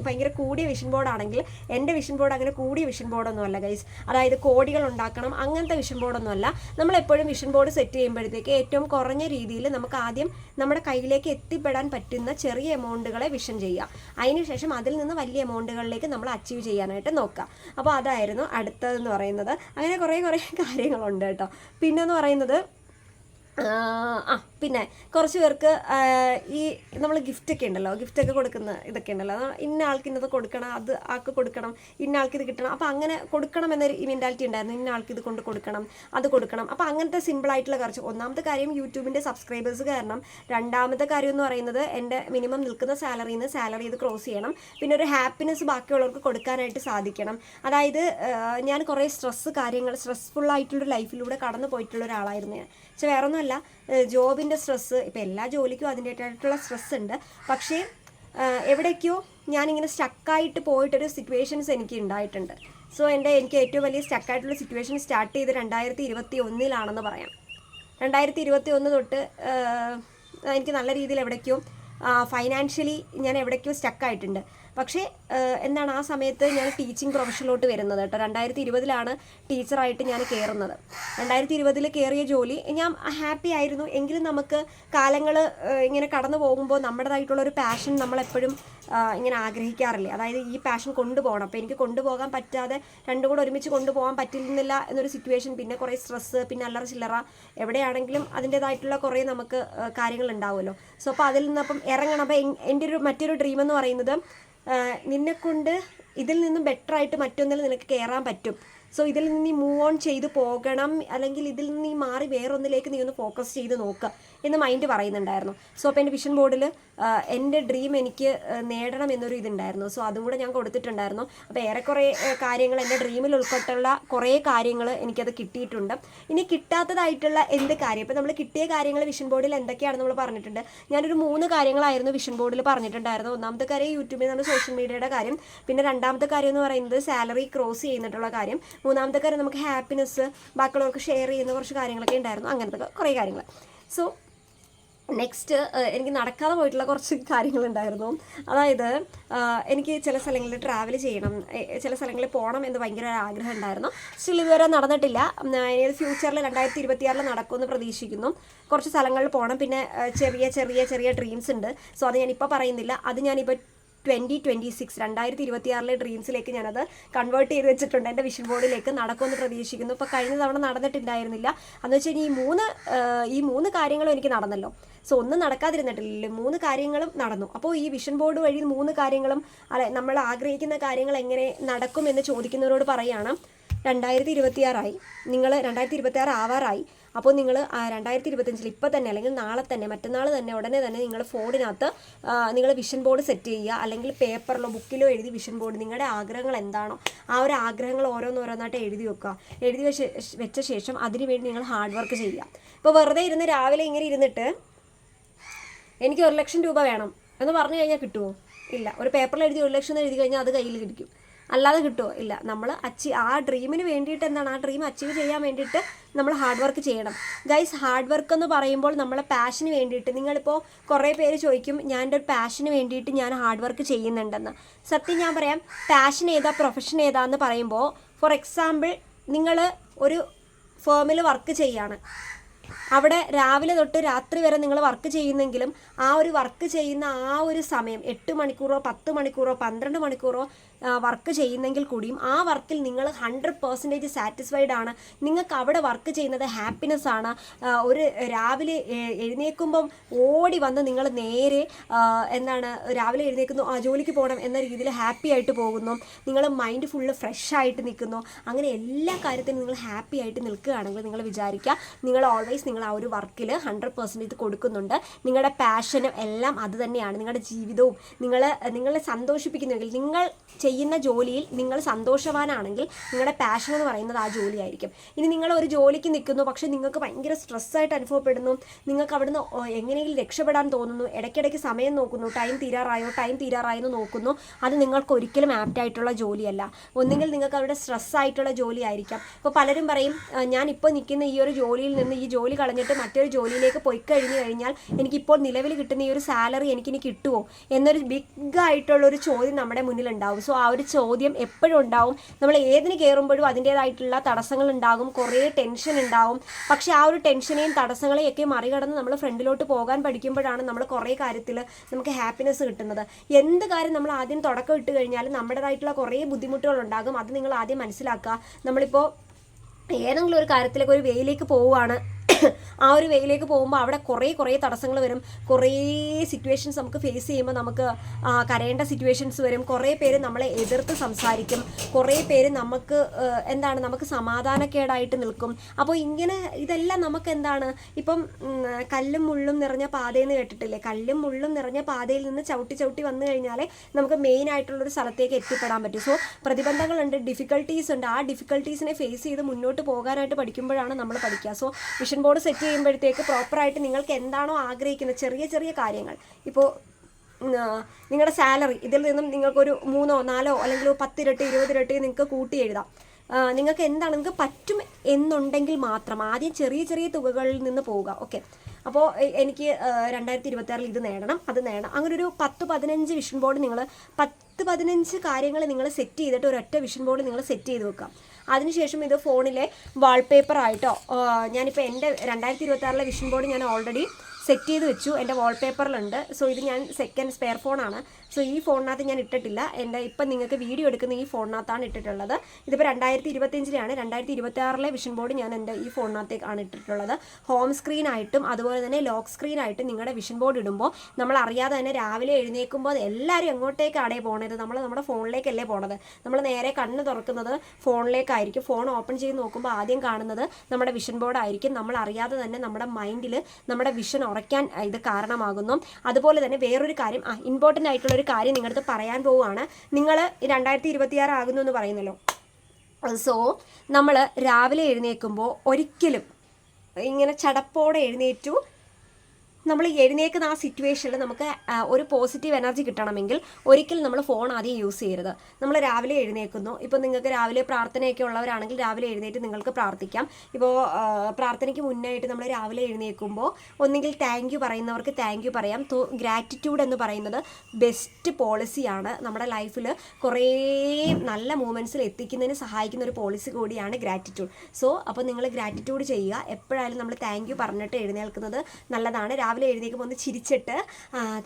ഭയങ്കര കൂടിയ വിഷൻ ബോർഡാണെങ്കിൽ എന്റെ വിഷൻ ബോർഡ് അങ്ങനെ കൂടിയ വിഷൻ ബോർഡൊന്നും അല്ല ഗൈസ് അതായത് കോടികൾ ഉണ്ടാക്കണം അങ്ങനത്തെ വിഷൻ ബോർഡൊന്നും അല്ല. നമ്മളെപ്പോഴും വിഷൻ ബോർഡ് സെറ്റ് ചെയ്യുമ്പോഴത്തേക്ക് ഏറ്റവും കുറഞ്ഞ രീതിയിൽ നമുക്ക് ആദ്യം നമ്മുടെ കയ്യിലേക്ക് എത്തിപ്പെടാൻ പറ്റുന്ന ചെറിയ എമൗണ്ടുകളെ വിഷൻ ചെയ്യുക. അതിനുശേഷം അതിൽ നിന്ന് വലിയ എമൗണ്ടുകളിലേക്ക് നമ്മൾ അച്ചീവ് ചെയ്യാനായിട്ട് നോക്കുക. അപ്പോൾ അതായിരുന്നു അടുത്തതെന്ന് പറയുന്നത്. അങ്ങനെ കുറേ കുറേ കാര്യങ്ങളുണ്ട് കേട്ടോ. പിന്നെന്ന് പറയുന്നത് ആ, പിന്നെ കുറച്ച് പേർക്ക് ഈ നമ്മൾ ഗിഫ്റ്റ് ഒക്കെ ഉണ്ടല്ലോ ഗിഫ്റ്റ് ഒക്കെ കൊടുക്കുന്ന ഇതൊക്കെ ഉണ്ടല്ലോ. ഇന്ന ആൾക്ക് ഇന്നത് കൊടുക്കണം അത് ആൾക്ക് കൊടുക്കണം ഇന്ന ആൾക്ക് ഇത് കിട്ടണം. അപ്പോൾ അങ്ങനെ കൊടുക്കണം എന്നൊരു മെന്റാലിറ്റി ഉണ്ടായിരുന്നു. ഇന്ന ആൾക്ക് ഇത് കൊണ്ട് കൊടുക്കണം അത് കൊടുക്കണം. അപ്പോൾ അങ്ങനത്തെ സിമ്പിളായിട്ടുള്ള കുറച്ച് ഒന്നാമത്തെ കാര്യം യൂട്യൂബിന്റെ സബ്സ്ക്രൈബേഴ്സ് കാരണം രണ്ടാമത്തെ കാര്യം എന്ന് പറയുന്നത് എന്റെ മിനിമം നിൽക്കുന്ന സാലറിയിൽ നിന്ന് സാലറി ഇത് ക്രോസ് ചെയ്യണം. പിന്നെ ഒരു ഹാപ്പിനെസ് ബാക്കിയുള്ളവർക്ക് കൊടുക്കാനായിട്ട് സാധിക്കണം. അതായത് ഞാൻ കുറേ സ്ട്രെസ്സ് കാര്യങ്ങൾ സ്ട്രെസ്ഫുൾ ആയിട്ടുള്ളൊരു ലൈഫിലൂടെ കടന്നു പോയിട്ടുള്ള ഒരാളായിരുന്നു ഞാൻ. പക്ഷെ വേറെ ഒന്നുമല്ല ജോബിന്റെ സ്ട്രെസ്സ് ഇപ്പോൾ എല്ലാ ജോലിക്കും അതിന്റെതായിട്ടുള്ള സ്ട്രെസ് ഉണ്ട്. പക്ഷേ എവിടേക്കോ ഞാനിങ്ങനെ സ്റ്റക്കായിട്ട് പോയിട്ടൊരു സിറ്റുവേഷൻസ് എനിക്ക് ഉണ്ടായിട്ടുണ്ട് സോ എന്റെ എനിക്ക് ഏറ്റവും വലിയ സ്റ്റക്കായിട്ടുള്ള സിറ്റുവേഷൻ സ്റ്റാർട്ട് ചെയ്ത് രണ്ടായിരത്തി ഇരുപത്തി ഒന്നിലാണെന്ന് പറയാം. രണ്ടായിരത്തി ഇരുപത്തി ഒന്ന് തൊട്ട് എനിക്ക് നല്ല രീതിയിൽ എവിടേക്കോ ഫൈനാൻഷ്യലി ഞാൻ എവിടേക്കോ സ്റ്റക്കായിട്ടുണ്ട്. പക്ഷേ എന്താണ് ആ സമയത്ത് ഞാൻ ടീച്ചിങ് പ്രൊഫഷനിലോട്ട് വരുന്നത് കേട്ടോ. രണ്ടായിരത്തി ഇരുപതിലാണ് ടീച്ചറായിട്ട് ഞാൻ കയറുന്നത് രണ്ടായിരത്തി ഇരുപതിൽ കയറിയ ജോലി ഞാൻ ഹാപ്പി ആയിരുന്നു. എങ്കിലും നമുക്ക് കാലങ്ങൾ ഇങ്ങനെ കടന്നു പോകുമ്പോൾ നമ്മുടേതായിട്ടുള്ള ഒരു പാഷൻ നമ്മളെപ്പോഴും ഇങ്ങനെ ആഗ്രഹിക്കാറില്ല? അതായത് ഈ പാഷൻ കൊണ്ടുപോകണം. അപ്പോൾ എനിക്ക് കൊണ്ടുപോകാൻ പറ്റാതെ രണ്ടും കൂടെ ഒരുമിച്ച് കൊണ്ടുപോകാൻ പറ്റുന്നില്ല എന്നൊരു സിറ്റുവേഷൻ പിന്നെ കുറേ സ്ട്രെസ്സ് പിന്നെ അല്ലറ ചില്ലറ എവിടെയാണെങ്കിലും അതിന്റേതായിട്ടുള്ള കുറേ നമുക്ക് കാര്യങ്ങൾ ഉണ്ടാവുമല്ലോ. സോ അപ്പോൾ അതിൽ നിന്ന് അപ്പം ഇറങ്ങണം. അപ്പോൾ എന്റെ ഒരു മറ്റൊരു ഡ്രീം എന്ന് പറയുന്നത് നിന്നെക്കൊണ്ട് ഇതിൽ നിന്നും ബെറ്ററായിട്ട് മറ്റൊന്നിൽ നിനക്ക് കയറാൻ പറ്റും. സോ ഇതിൽ നിന്ന് നീ മൂവ് ഓൺ ചെയ്ത് പോകണം. അല്ലെങ്കിൽ ഇതിൽ നിന്ന് നീ മാറി വേറൊന്നിലേക്ക് നീ ഒന്ന് ഫോക്കസ് ചെയ്ത് നോക്കുക എന്ന് മൈൻഡ് പറയുന്നുണ്ടായിരുന്നു. സോ അപ്പോൾ എന്റെ വിഷൻ ബോർഡിൽ എന്റെ ഡ്രീം എനിക്ക് നേടണം എന്നൊരു ഇതുണ്ടായിരുന്നു. സോ അതും കൂടെ ഞാൻ കൊടുത്തിട്ടുണ്ടായിരുന്നു. അപ്പോൾ ഏറെക്കുറെ കാര്യങ്ങൾ എന്റെ ഡ്രീമിൽ ഉൾപ്പെട്ടുള്ള കുറേ കാര്യങ്ങൾ എനിക്കത് കിട്ടിയിട്ടുണ്ട്. ഇനി കിട്ടാത്തതായിട്ടുള്ള എന്ത് കാര്യം? ഇപ്പോൾ നമ്മൾ കിട്ടിയ കാര്യങ്ങൾ വിഷൻ ബോർഡിൽ എന്തൊക്കെയാണെന്ന് നമ്മൾ പറഞ്ഞിട്ടുണ്ട്. ഞാനൊരു മൂന്ന് കാര്യങ്ങളായിരുന്നു വിഷൻ ബോർഡിൽ പറഞ്ഞിട്ടുണ്ടായിരുന്നു ഒന്നാമത്തെ കാര്യം യൂട്യൂബിൽ നിന്ന് സോഷ്യൽ മീഡിയയുടെ കാര്യം. പിന്നെ രണ്ടാമത്തെ കാര്യം എന്ന് പറയുന്നത് സാലറി ക്രോസ് ചെയ്യുന്നിട്ടുള്ള കാര്യം. മൂന്നാമത്തെ കാര്യം നമുക്ക് ഹാപ്പിനെസ് ബാക്കിയുള്ളവർക്ക് ഷെയർ ചെയ്യുന്ന കുറച്ച് കാര്യങ്ങളൊക്കെ ഉണ്ടായിരുന്നു. അങ്ങനത്തെ കുറേ കാര്യങ്ങൾ സോ നെക്സ്റ്റ് എനിക്ക് നടക്കാതെ പോയിട്ടുള്ള കുറച്ച് കാര്യങ്ങളുണ്ടായിരുന്നു അതായത് എനിക്ക് ചില സ്ഥലങ്ങളിൽ ട്രാവൽ ചെയ്യണം ചില സ്ഥലങ്ങളിൽ പോകണം എന്ന് ഭയങ്കര ആഗ്രഹം ഉണ്ടായിരുന്നു. സ്റ്റിൽ ഇതുവരെ നടന്നിട്ടില്ല. ഇനി ഫ്യൂച്ചറിൽ രണ്ടായിരത്തി ഇരുപത്തിയാറിൽ നടക്കുമെന്ന് പ്രതീക്ഷിക്കുന്നു. കുറച്ച് സ്ഥലങ്ങളിൽ പോകണം പിന്നെ ചെറിയ ചെറിയ ചെറിയ ഡ്രീംസ് ഉണ്ട്. സോ അത് ഞാനിപ്പോൾ പറയുന്നില്ല. അത് ഞാനിപ്പോൾ ട്വന്റി ട്വന്റി സിക്സ് രണ്ടായിരത്തി ഇരുപത്തിയാറിലെ ഡ്രീംസിലേക്ക് ഞാനത് കൺവേർട്ട് ചെയ്ത് വെച്ചിട്ടുണ്ട്. എന്റെ വിഷൻ ബോർഡിലേക്ക് നടക്കുമെന്ന് പ്രതീക്ഷിക്കുന്നു. ഇപ്പോൾ കഴിഞ്ഞ തവണ നടന്നിട്ടുണ്ടായിരുന്നില്ല. എന്ന് വെച്ചാൽ ഈ മൂന്ന് ഈ മൂന്ന് കാര്യങ്ങളും എനിക്ക് നടന്നല്ലോ. സോ ഒന്നും നടക്കാതിരുന്നിട്ടില്ല മൂന്ന് കാര്യങ്ങളും നടന്നു. അപ്പോൾ ഈ വിഷൻ ബോർഡ് വഴി മൂന്ന് കാര്യങ്ങളും അല്ലെ നമ്മൾ ആഗ്രഹിക്കുന്ന കാര്യങ്ങൾ എങ്ങനെ നടക്കും എന്ന് ചോദിക്കുന്നവരോട് പറയുകയാണ് രണ്ടായിരത്തി ഇരുപത്തിയാറായി നിങ്ങൾ രണ്ടായിരത്തി ഇരുപത്തി ആറ് ആവാറായി. അപ്പോൾ നിങ്ങൾ രണ്ടായിരത്തി ഇരുപത്തഞ്ചിൽ ഇപ്പോൾ തന്നെ അല്ലെങ്കിൽ നാളെ തന്നെ മറ്റന്നാൾ തന്നെ ഉടനെ തന്നെ നിങ്ങൾ ഫോണിനകത്ത് നിങ്ങൾ വിഷൻ ബോർഡ് സെറ്റ് ചെയ്യുക. അല്ലെങ്കിൽ പേപ്പറിലോ ബുക്കിലോ എഴുതി വിഷൻ ബോർഡ്. നിങ്ങളുടെ ആഗ്രഹങ്ങൾ എന്താണോ ആ ഒരു ആഗ്രഹങ്ങൾ ഓരോന്നോരോന്നായിട്ട് എഴുതി വെക്കുക. എഴുതി വെച്ച വെച്ച ശേഷം അതിനുവേണ്ടി നിങ്ങൾ ഹാർഡ് വർക്ക് ചെയ്യുക. ഇപ്പോൾ വെറുതെ ഇരുന്ന് രാവിലെ ഇങ്ങനെ ഇരുന്നിട്ട് എനിക്ക് ഒരു ലക്ഷം രൂപ വേണം എന്ന് പറഞ്ഞു കഴിഞ്ഞാൽ കിട്ടുമോ ഇല്ല. ഒരു പേപ്പറിൽ എഴുതി ഒരു ലക്ഷം എന്ന് എഴുതി കഴിഞ്ഞാൽ അത് കയ്യിൽ കിടക്കും അല്ലാതെ കിട്ടുമോ ഇല്ല. നമ്മൾ അച്ചീ ആ ഡ്രീമിന് വേണ്ടിയിട്ട് എന്താണ്? ആ ഡ്രീം അച്ചീവ് ചെയ്യാൻ വേണ്ടിയിട്ട് നമ്മൾ ഹാർഡ് വർക്ക് ചെയ്യണം. ഗൈസ് ഹാർഡ് വർക്ക് എന്ന് പറയുമ്പോൾ നമ്മളെ പാഷന് വേണ്ടിയിട്ട് നിങ്ങളിപ്പോൾ കുറേ പേര് ചോദിക്കും ഞാൻ എന്റെ ഒരു പാഷന് വേണ്ടിയിട്ട് ഞാൻ ഹാർഡ് വർക്ക് ചെയ്യുന്നുണ്ടെന്ന്. സത്യം ഞാൻ പറയാം പാഷൻ ഏതാ പ്രൊഫഷൻ ഏതാന്ന് പറയുമ്പോൾ ഫോർ എക്സാമ്പിൾ നിങ്ങൾ ഒരു ഫേമിൽ വർക്ക് ചെയ്യാണ്. അവിടെ രാവിലെ തൊട്ട് രാത്രി വരെ നിങ്ങൾ വർക്ക് ചെയ്യുന്നെങ്കിലും ആ ഒരു വർക്ക് ചെയ്യുന്ന ആ ഒരു സമയം എട്ട് മണിക്കൂറോ പത്ത് മണിക്കൂറോ പന്ത്രണ്ട് മണിക്കൂറോ വർക്ക് ചെയ്യുന്നെങ്കിൽ കൂടിയും ആ വർക്കിൽ നിങ്ങൾ ഹൺഡ്രഡ് പെർസെന്റേജ് സാറ്റിസ്ഫൈഡ് ആണ്. നിങ്ങൾക്ക് അവിടെ വർക്ക് ചെയ്യുന്നത് ഹാപ്പിനെസ് ആണ്. ഒരു രാവിലെ എഴുന്നേൽക്കുമ്പം ഓടി വന്ന് നിങ്ങൾ നേരെ എന്താണ് രാവിലെ എഴുന്നേൽക്കുന്നു ആ ജോലിക്ക് പോകണം എന്ന രീതിയിൽ ഹാപ്പി ആയിട്ട് പോകുന്നു. നിങ്ങൾ മൈൻഡ് ഫുള്ള് ഫ്രഷ് ആയിട്ട് നിൽക്കുന്നു. അങ്ങനെ എല്ലാ കാര്യത്തിനും നിങ്ങൾ ഹാപ്പി ആയിട്ട് നിൽക്കുകയാണെങ്കിൽ നിങ്ങൾ വിചാരിക്കുക നിങ്ങൾ ഓൾവേസ് നിങ്ങൾ ആ ഒരു വർക്കിൽ ഹൺഡ്രഡ് പെർസെന്റേജ് കൊടുക്കുന്നുണ്ട്. നിങ്ങളുടെ പാഷനും എല്ലാം അത് തന്നെയാണ്. നിങ്ങളുടെ ജീവിതവും നിങ്ങൾ നിങ്ങളെ സന്തോഷിപ്പിക്കുന്നുവെങ്കിൽ നിങ്ങൾ ചെയ്യുന്ന ജോലിയിൽ നിങ്ങൾ സന്തോഷവാനാണെങ്കിൽ നിങ്ങളുടെ പാഷൻ എന്ന് പറയുന്നത് ആ ജോലിയായിരിക്കും ഇനി നിങ്ങൾ ഒരു ജോലിക്ക് നിൽക്കുന്നു പക്ഷേ നിങ്ങൾക്ക് ഭയങ്കര സ്ട്രെസ്സായിട്ട് അനുഭവപ്പെടുന്നു നിങ്ങൾക്ക് അവിടുന്ന് എങ്ങനെയെങ്കിലും രക്ഷപ്പെടാൻ തോന്നുന്നു ഇടയ്ക്കിടയ്ക്ക് സമയം നോക്കുന്നു ടൈം തീരാറായോ ടൈം തീരാറായിന്ന് നോക്കുന്നു അത് നിങ്ങൾക്ക് ഒരിക്കലും ആപ്റ്റ് ആയിട്ടുള്ള ജോലിയല്ല. ഒന്നുകിൽ നിങ്ങൾക്ക് അവിടെ സ്ട്രെസ്സായിട്ടുള്ള ജോലി ആയിരിക്കാം. ഇപ്പോൾ പലരും പറയും ഞാൻ ഇപ്പോൾ നിൽക്കുന്ന ഈ ഒരു ജോലിയിൽ നിന്ന് ഈ ജോലി കളഞ്ഞിട്ട് മറ്റൊരു ജോലിയിലേക്ക് പോയി കഴിഞ്ഞു കഴിഞ്ഞാൽ എനിക്കിപ്പോൾ നിലവിൽ കിട്ടുന്ന ഈ ഒരു സാലറി എനിക്കിനി കിട്ടുമോ എന്നൊരു ബിഗ് ആയിട്ടുള്ളൊരു ചോദ്യം നമ്മുടെ മുന്നിലുണ്ടാവും. സോ ഒരു ചോദ്യം എപ്പോഴും ഉണ്ടാവും. നമ്മൾ ഏതിന് കയറുമ്പോഴും അതിന്റേതായിട്ടുള്ള തടസ്സങ്ങൾ ഉണ്ടാകും. കുറേ ടെൻഷൻ ഉണ്ടാവും. പക്ഷേ ആ ഒരു ടെൻഷനെയും തടസ്സങ്ങളെയും ഒക്കെ മറികടന്ന് നമ്മൾ ഫ്രണ്ടിലോട്ട് പോകാൻ പഠിക്കുമ്പോഴാണ് നമ്മൾ കുറേ കാര്യത്തിൽ നമുക്ക് ഹാപ്പിനെസ് കിട്ടുന്നത്. എന്ത് കാര്യം നമ്മൾ ആദ്യം തുടക്കം ഇട്ട് കഴിഞ്ഞാൽ നമ്മുടേതായിട്ടുള്ള കുറേ ബുദ്ധിമുട്ടുകൾ ഉണ്ടാകും. അത് നിങ്ങൾ ആദ്യം മനസ്സിലാക്കുക. നമ്മളിപ്പോൾ ഏതെങ്കിലും ഒരു കാര്യത്തിലേക്ക് ഒരു വേയിലേക്ക് പോവുകയാണ്. ആ ഒരു വേയിലേക്ക് പോകുമ്പോൾ അവിടെ കുറേ കുറേ തടസ്സങ്ങൾ വരും. കുറേ സിറ്റുവേഷൻസ് നമുക്ക് ഫേസ് ചെയ്യുമ്പോൾ നമുക്ക് കരയേണ്ട സിറ്റുവേഷൻസ് വരും. കുറേ പേര് നമ്മളെ എതിർത്ത് സംസാരിക്കും. കുറേ പേര് നമുക്ക് എന്താണ് നമുക്ക് സമാധാനക്കേടായിട്ട് നിൽക്കും. അപ്പോൾ ഇങ്ങനെ ഇതെല്ലാം നമുക്ക് എന്താണ്? ഇപ്പം കല്ലും മുള്ളും നിറഞ്ഞ പാതയെന്ന് കേട്ടിട്ടില്ലേ? കല്ലും മുള്ളും നിറഞ്ഞ പാതയിൽ നിന്ന് ചവിട്ടി ചവിട്ടി വന്നു കഴിഞ്ഞാലേ നമുക്ക് മെയിൻ ആയിട്ടുള്ളൊരു സ്ഥലത്തേക്ക് എത്തിപ്പെടാൻ പറ്റും. സോ പ്രതിബന്ധങ്ങളുണ്ട് ഡിഫിക്കൽട്ടീസ് ഉണ്ട്. ആ ഡിഫിക്കൽട്ടീസിനെ ഫേസ് ചെയ്ത് മുന്നോട്ട് പോകാനായിട്ട് പഠിക്കുമ്പോഴാണ് നമ്മൾ പഠിക്കുക സോ വിഷൻ ബോർഡ് സെറ്റ് ചെയ്യുമ്പോഴത്തേക്ക് പ്രോപ്പറായിട്ട് നിങ്ങൾക്ക് എന്താണോ ആഗ്രഹിക്കുന്നത് ചെറിയ ചെറിയ കാര്യങ്ങൾ. ഇപ്പോൾ നിങ്ങളുടെ സാലറി ഇതിൽ നിന്നും നിങ്ങൾക്കൊരു മൂന്നോ നാലോ അല്ലെങ്കിൽ പത്തിരട്ടി ഇരുപതിരട്ടി നിങ്ങൾക്ക് കൂട്ടി എഴുതാം. നിങ്ങൾക്ക് എന്താണ് നിങ്ങൾക്ക് പറ്റും എന്നുണ്ടെങ്കിൽ മാത്രം ആദ്യം ചെറിയ ചെറിയ തുകകളിൽ നിന്ന് പോവുക. ഓക്കെ. അപ്പോൾ എനിക്ക് രണ്ടായിരത്തി ഇരുപത്തിയാറിൽ ഇത് നേടണം അത് നേടണം. അങ്ങനെ ഒരു പത്ത് പതിനഞ്ച് വിഷൻ ബോർഡ് നിങ്ങൾ പത്ത് പതിനഞ്ച് കാര്യങ്ങൾ നിങ്ങൾ സെറ്റ് ചെയ്തിട്ട് ഒരൊറ്റ വിഷൻ ബോർഡ് നിങ്ങൾ സെറ്റ് ചെയ്ത് വെക്കാം അതിനുശേഷം ഇത് ഫോണിലെ വാൾപേപ്പർ ആയിട്ടോ ഞാനിപ്പോൾ എന്റെ രണ്ടായിരത്തി ഇരുപത്തി ആറിലെ വിഷൻ ബോർഡ് ഞാൻ ഓൾറെഡി സെറ്റ് ചെയ്ത് വെച്ചു. എന്റെ വാൾപേപ്പറിലുണ്ട് സോ ഇത് ഞാൻ സെക്കൻഡ് സ്പെയർ ഫോണാണ് സോ ഈ ഫോണിനകത്ത് ഞാൻ ഇട്ടിട്ടില്ല. എന്റെ ഇപ്പം നിങ്ങൾക്ക് വീഡിയോ എടുക്കുന്ന ഈ ഫോണിനകത്താണ് ഇട്ടിട്ടുള്ളത്. ഇതിപ്പോൾ രണ്ടായിരത്തി ഇരുപത്തിയഞ്ചിലാണ് രണ്ടായിരത്തി ഇരുപത്തി ആറിലെ വിഷൻ ബോർഡ് ഞാൻ എന്റെ ഈ ഫോണിനകത്തേക്കാണ് ഇട്ടിട്ടുള്ളത്. ഹോം സ്ക്രീൻ ആയിട്ടും അതുപോലെ തന്നെ ലോക്ക് സ്ക്രീൻ സ്ക്രീനായിട്ടും നിങ്ങളുടെ വിഷൻ ബോർഡ് ഇടുമ്പോൾ നമ്മൾ അറിയാതെ തന്നെ രാവിലെ എഴുന്നേൽക്കുമ്പോൾ എല്ലാവരും എങ്ങോട്ടേക്കാണേ പോണത്? നമ്മൾ നമ്മുടെ ഫോണിലേക്കല്ലേ പോണത്? നമ്മൾ നേരെ കണ്ണ് തുറക്കുന്നത് ഫോണിലേക്കായിരിക്കും ഫോൺ ഓപ്പൺ ചെയ്ത് നോക്കുമ്പോൾ ആദ്യം കാണുന്നത് നമ്മുടെ വിഷൻ ബോർഡ് ആയിരിക്കും. നമ്മൾ അറിയാതെ തന്നെ നമ്മുടെ മൈൻഡിൽ നമ്മുടെ വിഷൻ ഉറയ്ക്കാൻ ഇത് കാരണമാകുന്നു. അതുപോലെ തന്നെ വേറൊരു കാര്യം ആ ഇമ്പോർട്ടന്റ് ആയിട്ടുള്ള ഒരു കാര്യം നിങ്ങളടുത്ത് പറയാൻ പോവുകയാണ്. നിങ്ങൾ രണ്ടായിരത്തി ഇരുപത്തിയാറ് ആകുന്നു എന്ന് പറയുന്നല്ലോ. സോ നമ്മൾ രാവിലെ എഴുന്നേൽക്കുമ്പോൾ ഒരിക്കലും ഇങ്ങനെ ചടപ്പോടെ എഴുന്നേറ്റു നമ്മൾ എഴുന്നേക്കുന്ന ആ സിറ്റുവേഷനിൽ നമുക്ക് ഒരു പോസിറ്റീവ് എനർജി കിട്ടണമെങ്കിൽ ഒരിക്കൽ നമ്മൾ ഫോൺ ആദ്യം യൂസ് ചെയ്യരുത്. നമ്മൾ രാവിലെ എഴുന്നേൽക്കുന്നു ഇപ്പോൾ നിങ്ങൾക്ക് രാവിലെ പ്രാർത്ഥനയൊക്കെ ഉള്ളവരാണെങ്കിൽ രാവിലെ എഴുന്നേറ്റ് നിങ്ങൾക്ക് പ്രാർത്ഥിക്കാം. ഇപ്പോൾ പ്രാർത്ഥനയ്ക്ക് മുന്നായിട്ട് നമ്മൾ രാവിലെ എഴുന്നേൽക്കുമ്പോൾ ഒന്നുകിൽ താങ്ക് യു പറയുന്നവർക്ക് താങ്ക് യു പറയാം. ഗ്രാറ്റിറ്റ്യൂഡ് എന്ന് പറയുന്നത് ബെസ്റ്റ് പോളിസിയാണ് നമ്മുടെ ലൈഫിൽ കുറേ നല്ല മൂമെന്റ്സിൽ എത്തിക്കുന്നതിന് സഹായിക്കുന്ന ഒരു പോളിസി കൂടിയാണ് ഗ്രാറ്റിറ്റ്യൂഡ് സോ അപ്പോൾ നിങ്ങൾ ഗ്രാറ്റിറ്റ്യൂഡ് ചെയ്യുക. എപ്പോഴായാലും നമ്മൾ താങ്ക് യു പറഞ്ഞിട്ട് എഴുന്നേൽക്കുന്നത് നല്ലതാണ്. രാവിലെ എഴുന്നേക്കുമ്പോൾ ഒന്ന് ചിരിച്ചിട്ട്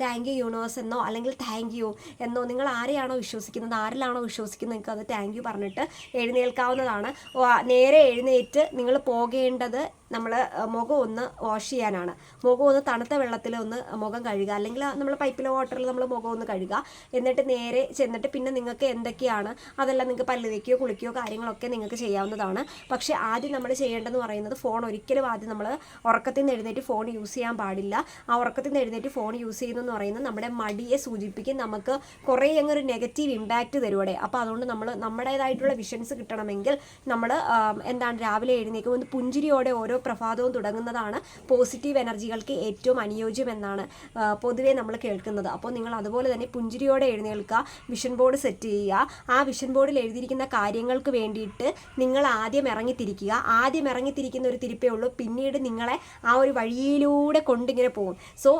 താങ്ക് യു യൂണിവേഴ്സ് എന്നോ അല്ലെങ്കിൽ താങ്ക് യു എന്നോ നിങ്ങൾ ആരെയാണോ വിശ്വസിക്കുന്നത് ആരിലാണോ വിശ്വസിക്കുന്നത് നിങ്ങൾക്ക് അത് താങ്ക് യു പറഞ്ഞിട്ട് എഴുന്നേൽക്കാവുന്നതാണ്. നേരെ എഴുന്നേറ്റ് നിങ്ങൾ പോകേണ്ടത് നമ്മൾ മുഖം ഒന്ന് വാഷ് ചെയ്യാനാണ്. മുഖം ഒന്ന് തണുത്ത വെള്ളത്തിൽ ഒന്ന് മുഖം കഴുകുക. അല്ലെങ്കിൽ നമ്മൾ പൈപ്പിലെ വാട്ടറിൽ നമ്മൾ മുഖം ഒന്ന് കഴുകുക. എന്നിട്ട് നേരെ ചെന്നിട്ട് പിന്നെ നിങ്ങൾക്ക് എന്തൊക്കെയാണ് അതെല്ലാം നിങ്ങൾക്ക് പല്ല് തേക്കുകയോ കുളിക്കുകയോ കാര്യങ്ങളൊക്കെ നിങ്ങൾക്ക് ചെയ്യാവുന്നതാണ്. പക്ഷേ ആദ്യം നമ്മൾ ചെയ്യേണ്ടതെന്ന് പറയുന്നത് ഫോൺ ഒരിക്കലും ആദ്യം നമ്മൾ ഉറക്കത്തിൽ നിന്ന് എഴുന്നേറ്റ് ഫോൺ യൂസ് ചെയ്യാൻ പാടില്ല. ആ ഉറക്കത്തിൽ നിന്ന് എഴുന്നേറ്റ് ഫോൺ യൂസ് ചെയ്യുന്നതെന്ന് പറയുന്നത് നമ്മുടെ മടിയെ സൂചിപ്പിക്കും. നമുക്ക് കുറേ അങ്ങ് ഒരു നെഗറ്റീവ് ഇമ്പാക്റ്റ് തരുവടെ അപ്പോൾ അതുകൊണ്ട് നമ്മൾ നമ്മുടേതായിട്ടുള്ള വിഷൻസ് കിട്ടണമെങ്കിൽ നമ്മൾ എന്താണ് രാവിലെ ഒന്ന് പുഞ്ചിരിയോടെ ഓരോ പ്രഭാതവും തുടങ്ങുന്നതാണ് പോസിറ്റീവ് എനർജികൾക്ക് ഏറ്റവും അനുയോജ്യമെന്നാണ് പൊതുവേ നമ്മൾ കേൾക്കുന്നത്. അപ്പോൾ നിങ്ങൾ അതുപോലെ തന്നെ പുഞ്ചിരിയോടെ എഴുന്നേൽക്കുക വിഷൻ ബോർഡ് സെറ്റ് ചെയ്യുക. ആ വിഷൻ ബോർഡിൽ എഴുതിയിരിക്കുന്ന കാര്യങ്ങൾക്ക് വേണ്ടിയിട്ട് നിങ്ങൾ ആദ്യം ഇറങ്ങിത്തിരിക്കുക. ആദ്യം ഇറങ്ങിത്തിരിക്കുന്ന ഒരു തിരിപ്പേ ഉള്ളൂ. പിന്നീട് നിങ്ങളെ ആ ഒരു വഴിയിലൂടെ കൊണ്ടിങ്ങനെ പോകും. സോ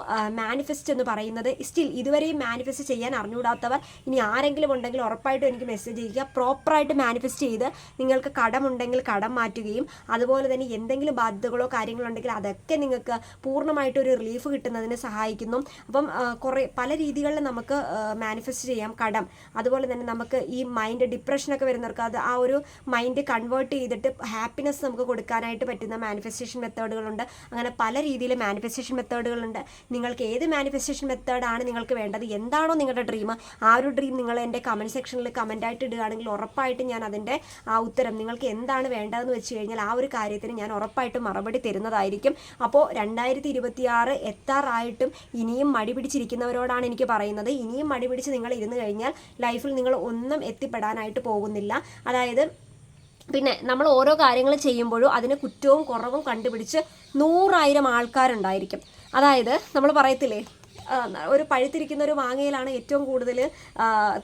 മാനിഫെസ്റ്റ് എന്ന് പറയുന്നത് സ്റ്റിൽ ഇതുവരെയും മാനിഫെസ്റ്റ് ചെയ്യാൻ അറിഞ്ഞുകൂടാത്തവർ ഇനി ആരെങ്കിലും ഉണ്ടെങ്കിൽ ഉറപ്പായിട്ടും എനിക്ക് മെസ്സേജ് ചെയ്യുക പ്രോപ്പറായിട്ട് മാനിഫെസ്റ്റ് ചെയ്ത് നിങ്ങൾക്ക് കടമുണ്ടെങ്കിൽ കടം മാറ്റുകയും അതുപോലെ തന്നെ എന്തെങ്കിലും ബാധ്യതകളോ കാര്യങ്ങളോ ഉണ്ടെങ്കിൽ അതൊക്കെ നിങ്ങൾക്ക് പൂർണമായിട്ട് ഒരു റിലീഫ് കിട്ടുന്നതിന് സഹായിക്കുന്നു. അപ്പം കുറേ പല രീതികളിൽ നമുക്ക് മാനിഫെസ്റ്റ് ചെയ്യാം. കടം. അതുപോലെ തന്നെ നമുക്ക് ഈ മൈൻഡ് ഡിപ്രഷനൊക്കെ വരുന്നവർക്ക് അത് ആ ഒരു മൈൻഡ് കൺവേർട്ട് ചെയ്തിട്ട് ഹാപ്പിനെസ് നമുക്ക് കൊടുക്കാനായിട്ട് പറ്റുന്ന മാനിഫെസ്റ്റേഷൻ മെത്തേഡുകളുണ്ട് അങ്ങനെ പല രീതിയിൽ മാനിഫെസ്റ്റേഷൻ മെത്തേഡുകളുണ്ട് നിങ്ങൾക്ക് ഏത് മാനിഫെസ്റ്റേഷൻ മെത്തേഡാണ് നിങ്ങൾക്ക് വേണ്ടത്? എന്താണോ നിങ്ങളുടെ ഡ്രീം ആ ഒരു ഡ്രീം നിങ്ങൾ എന്റെ കമന്റ് സെക്ഷനിൽ കമന്റായിട്ട് ഇടുകയാണെങ്കിൽ ഉറപ്പായിട്ടും ഞാൻ അതിന്റെ ആ ഉത്തരം നിങ്ങൾക്ക് എന്താണ് വേണ്ടതെന്ന് വെച്ച് കഴിഞ്ഞാൽ ആ ഒരു കാര്യത്തിന് ഞാൻ ഉറപ്പായിട്ടും മറുപടി തരുന്നതായിരിക്കും. അപ്പോൾ രണ്ടായിരത്തി ഇരുപത്തിയാറ് എത്താറായിട്ടും ഇനിയും മടി പിടിച്ചിരിക്കുന്നവരോടാണ് എനിക്ക് പറയുന്നത്. ഇനിയും മടി പിടിച്ച് നിങ്ങൾ ഇരുന്ന് കഴിഞ്ഞാൽ ലൈഫിൽ നിങ്ങൾ ഒന്നും എത്തിപ്പെടാനായിട്ട് പോകുന്നില്ല. അതായത് പിന്നെ നമ്മൾ ഓരോ കാര്യങ്ങൾ ചെയ്യുമ്പോഴും അതിന് കുറ്റവും കുറവും കണ്ടുപിടിച്ച് നൂറായിരം ആൾക്കാരുണ്ടായിരിക്കും. അതായത് നമ്മൾ പറയത്തില്ലേ ഒരു പഴുത്തിരിക്കുന്ന ഒരു മാങ്ങയിലാണ് ഏറ്റവും കൂടുതൽ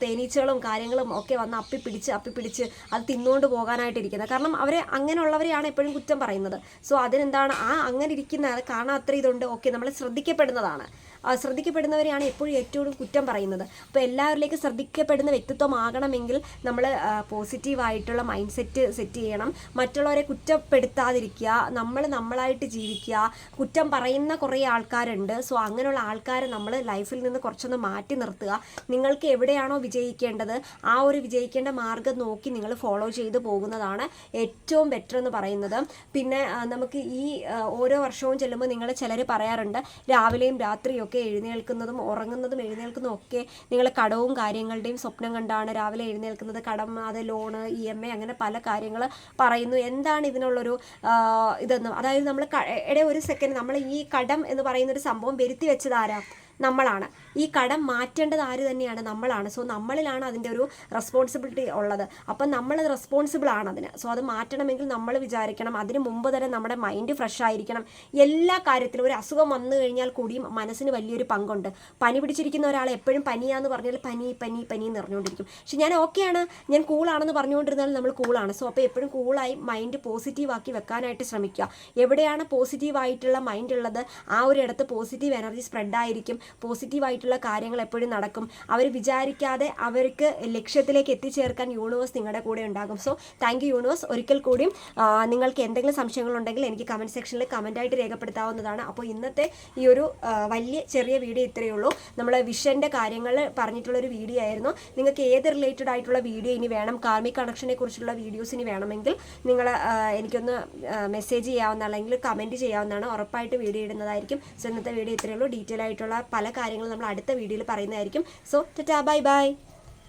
തേനീച്ചകളും കാര്യങ്ങളും ഒക്കെ വന്ന് അപ്പി പിടിച്ച് അത് തിന്നുകൊണ്ട് പോകാനായിട്ടിരിക്കുന്നത്. കാരണം അവരെ അങ്ങനെയുള്ളവരെയാണ് എപ്പോഴും കുറ്റം പറയുന്നത്. സോ അതിനെന്താണ് ആ അങ്ങനെ ഇരിക്കുന്ന കാണാത്ര ഇതുണ്ട് ഓക്കെ നമ്മൾ ശ്രദ്ധിക്കപ്പെടുന്നതാണ്. ശ്രദ്ധിക്കപ്പെടുന്നവരെയാണ് എപ്പോഴും ഏറ്റവും കുറ്റം പറയുന്നത്. അപ്പോൾ എല്ലാവരിലേക്കും ശ്രദ്ധിക്കപ്പെടുന്ന വ്യക്തിത്വമാകണമെങ്കിൽ നമ്മൾ പോസിറ്റീവായിട്ടുള്ള മൈൻഡ് സെറ്റ് സെറ്റ് ചെയ്യണം. മറ്റുള്ളവരെ കുറ്റപ്പെടുത്താതിരിക്കുക നമ്മൾ നമ്മളായിട്ട് ജീവിക്കുക. കുറ്റം പറയുന്ന കുറേ ആൾക്കാരുണ്ട്. സോ അങ്ങനെയുള്ള ആൾക്കാരെ നമ്മൾ ലൈഫിൽ നിന്ന് കുറച്ചൊന്ന് മാറ്റി നിർത്തുക. നിങ്ങൾക്ക് എവിടെയാണോ വിജയിക്കേണ്ടത് ആ ഒരു വിജയിക്കേണ്ട മാർഗം നോക്കി നിങ്ങൾ ഫോളോ ചെയ്ത് പോകുന്നതാണ് ഏറ്റവും ബെറ്റർ എന്ന് പറയുന്നത്. പിന്നെ നമുക്ക് ഈ ഓരോ വർഷവും ചെല്ലുമ്പോൾ നിങ്ങൾ ചിലർ പറയാറുണ്ട് രാവിലെയും രാത്രിയും ഒക്കെ എഴുന്നേൽക്കുന്നതും ഉറങ്ങുന്നതും എഴുന്നേൽക്കുന്നതും ഒക്കെ നിങ്ങൾ കടവും കാര്യങ്ങളുടെയും സ്വപ്നം കണ്ടാണ് രാവിലെ എഴുന്നേൽക്കുന്നത്. കടം അത് ലോണ് ഇ എം ഐ അങ്ങനെ പല കാര്യങ്ങൾ പറയുന്നു. എന്താണ് ഇതിനുള്ളൊരു ഇതെന്ന്? അതായത് നമ്മൾ ഇടയൊരു ഒരു സെക്കൻഡ് നമ്മൾ ഈ കടം എന്ന് പറയുന്ന ഒരു സംഭവം വരുത്തി വെച്ചത് ആരാ? നമ്മളാണ്. ഈ കടം മാറ്റേണ്ടത് ആര് തന്നെയാണ്? നമ്മളാണ്. സോ നമ്മളിലാണ് അതിന്റെ ഒരു റെസ്പോൺസിബിലിറ്റി ഉള്ളത്. അപ്പം നമ്മൾ റെസ്പോൺസിബിൾ ആണ് അതിന്. സോ അത് മാറ്റണമെങ്കിൽ നമ്മൾ വിചാരിക്കണം. അതിന് മുമ്പ് തന്നെ നമ്മുടെ മൈൻഡ് ഫ്രഷ് ആയിരിക്കണം. എല്ലാ കാര്യത്തിലും ഒരു അസുഖം വന്നു കഴിഞ്ഞാൽ കൂടിയും മനസ്സിന് വലിയൊരു പങ്കുണ്ട്. പനി പിടിച്ചിരിക്കുന്ന ഒരാൾ എപ്പോഴും പനിയാന്ന് പറഞ്ഞാൽ പനി പനി പനി എന്ന് പറഞ്ഞുകൊണ്ടിരിക്കും. പക്ഷെ ഞാൻ ഓക്കെയാണ് ഞാൻ കൂളാണെന്ന് പറഞ്ഞുകൊണ്ടിരുന്നാൽ നമ്മൾ കൂളാണ് സോ അപ്പോൾ എപ്പോഴും കൂളായി മൈൻഡ് പോസിറ്റീവാക്കി വെക്കാനായിട്ട് ശ്രമിക്കുക. എവിടെയാണ് പോസിറ്റീവായിട്ടുള്ള മൈൻഡ് ഉള്ളത്? ആ ഒരു ഇടത്ത് പോസിറ്റീവ് എനർജി സ്പ്രെഡ് ആയിരിക്കും. പോസിറ്റീവ് ആയിട്ടുള്ള കാര്യങ്ങൾ എപ്പോഴും നടക്കും. അവർ വിചാരിക്കാതെ അവർക്ക് ലക്ഷ്യത്തിലേക്ക് എത്തിച്ചേർക്കാൻ യൂണിവേഴ്സ് നിങ്ങളുടെ കൂടെ ഉണ്ടാകും. So thank you universe. ഒരിക്കൽ കൂടിയും നിങ്ങൾക്ക് എന്തെങ്കിലും സംശയങ്ങളുണ്ടെങ്കിൽ എനിക്ക് കമന്റ് സെക്ഷനിൽ കമന്റായിട്ട് രേഖപ്പെടുത്താവുന്നതാണ്. അപ്പോൾ ഇന്നത്തെ ഈ ഒരു വലിയ ചെറിയ വീഡിയോ ഇത്രയേ ഉള്ളൂ. നമ്മൾ വിഷന്റെ കാര്യങ്ങൾ പറഞ്ഞിട്ടുള്ളൊരു വീഡിയോ ആയിരുന്നു. നിങ്ങൾക്ക് ഏത് റിലേറ്റഡ് ആയിട്ടുള്ള വീഡിയോ ഇനി വേണം കാർമിക് കണക്ഷനെ കുറിച്ചുള്ള വീഡിയോസ് ഇനി വേണമെങ്കിൽ നിങ്ങൾ എനിക്കൊന്ന് മെസ്സേജ് ചെയ്യാവുന്ന അല്ലെങ്കിൽ കമന്റ് ചെയ്യാവുന്നതാണ്. ഉറപ്പായിട്ട് വീഡിയോ ഇടുന്നതായിരിക്കും. സോ ഇന്നത്തെ വീഡിയോ ഇത്രയേ ഉള്ളൂ. ഡീറ്റെയിൽ ആയിട്ടുള്ള പല കാര്യങ്ങളും നമ്മൾ അടുത്ത വീഡിയോയിൽ പറയുന്നതായിരിക്കും. സോ ടാ ബൈ ബൈ